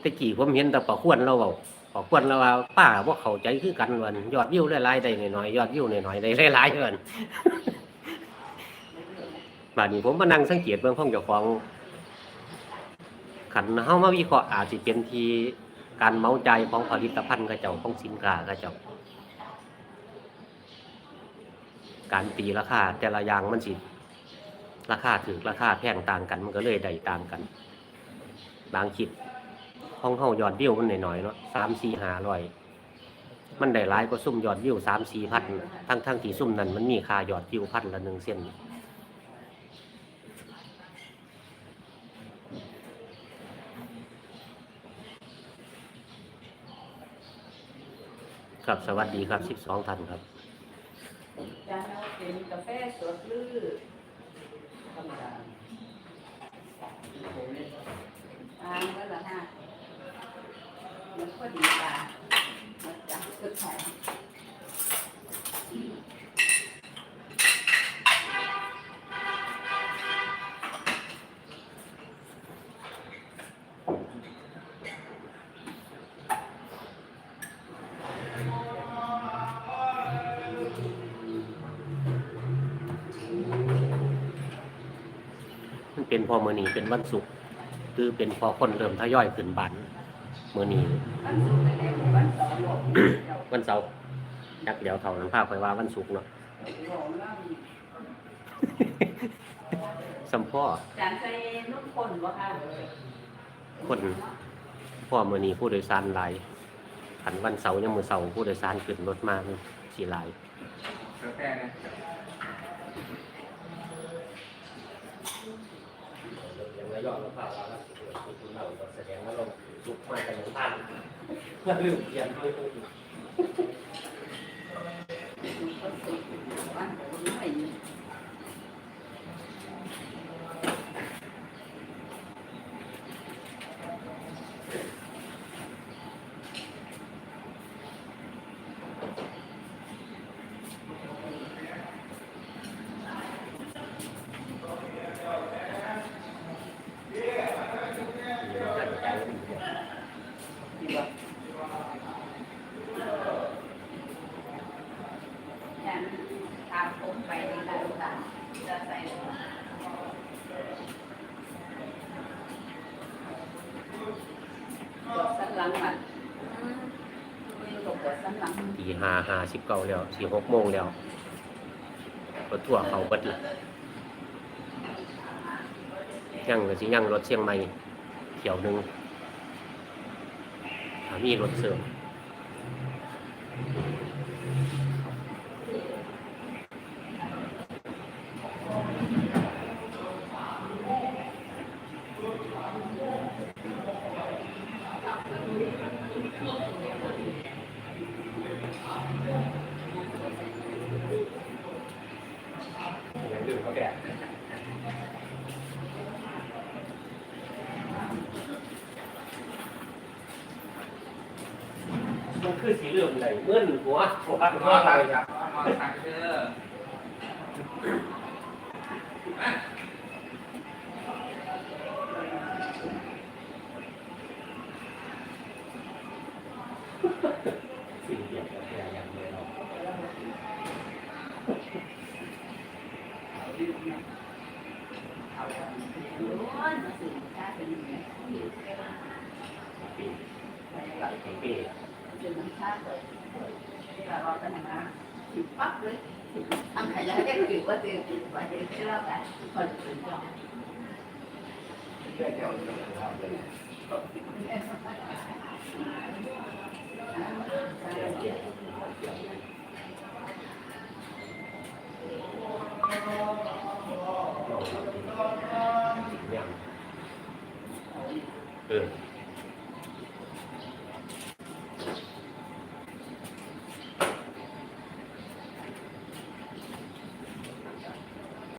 แตะกี้ผมเห็นแต่ปะขวนเราเว้าปะขวนเราว่าป้าบ่าเข้าใจคือกันวันยอดวิวหลายๆได้หน้อยๆยอดวิวน้อยๆได้หลายๆเท่านั้นบาดนี้ผมมานั่งสังเกตเบิ่งของเจ้าของขันเฮามาวิเคราะห์อาจสิเป็นทีการเมาใจของผลิตภัณฑ์เขาเจ้าของสินค้าเขาเจ้าการตีราคาแต่ละอย่างมันสิราคาถือราคาแพงต่างกันมันก็เลยได้ต่างกัน บางคลิป ของเฮายอดวิวมันหน่อยๆเนาะสามสี่หาร้อยมันได้หลายกว่าซุ่มยอดวิวสามสี่พันทั้งทั้งที่ซุ่มนั้นมันมีค่ายอดวิวพันละหนึ่งเส้นครับสวัสดีครับสิบสองท่านครับจานเป็นกาแฟสดรือธรรมดาอ่านก็ละฮะมันก็ดีตามันจะสุดท้าย มัน เป็นพอมือนีเป็นวันศุกร์คือเป็นพอคนเริ่มทยอยขึ้นบ้านมือนี้วันศุกร์เป็นวันเสาร์วันเสาร์ยักเดี๋ยวเท่านั้นภาคไปว่าวันศุกร์เนาะหลวงแล้วมีสัมพ่อจานใส่นุ่มคนบ่ค่ะคนพ่อมือนีผู้โดยสารหลายขันวันเสาร์ยังมือเสาร์ผู้โดยสารขึ้นรถมาสี่หลาย กาแฟนะอย่างไรยอดเราพาว่าคุณเราแสดงว่าเราสุกมาแต่ยังท่านเพื่อลืมเขียนด้วยวันศุกร์วันไม่ ดีกว่าฉันตามผม ไปในการต่างจะใส่ปวดสันหลังอะปวดสันหลังตีห้าห้าสิบเก้าแล้วสี่หกโมงแล้วรถทั่วเขาเบิดละยังก็สิยังรถเชียงใหม่เขียวหนึ่งมีรถเสริม ดื่มเขาแก่มันคือสีเหลืองไหนเมื่อนหัวหัวหัวอะไรสั่งครับมอสั่งเด้อสีเหลืองกาแฟอย่างเดียว โอ้ยมาสื่อชาเป็นยังไง ปี หลังของปีเป็นน้ำชาเลยที่เราเราเป็นอย่าง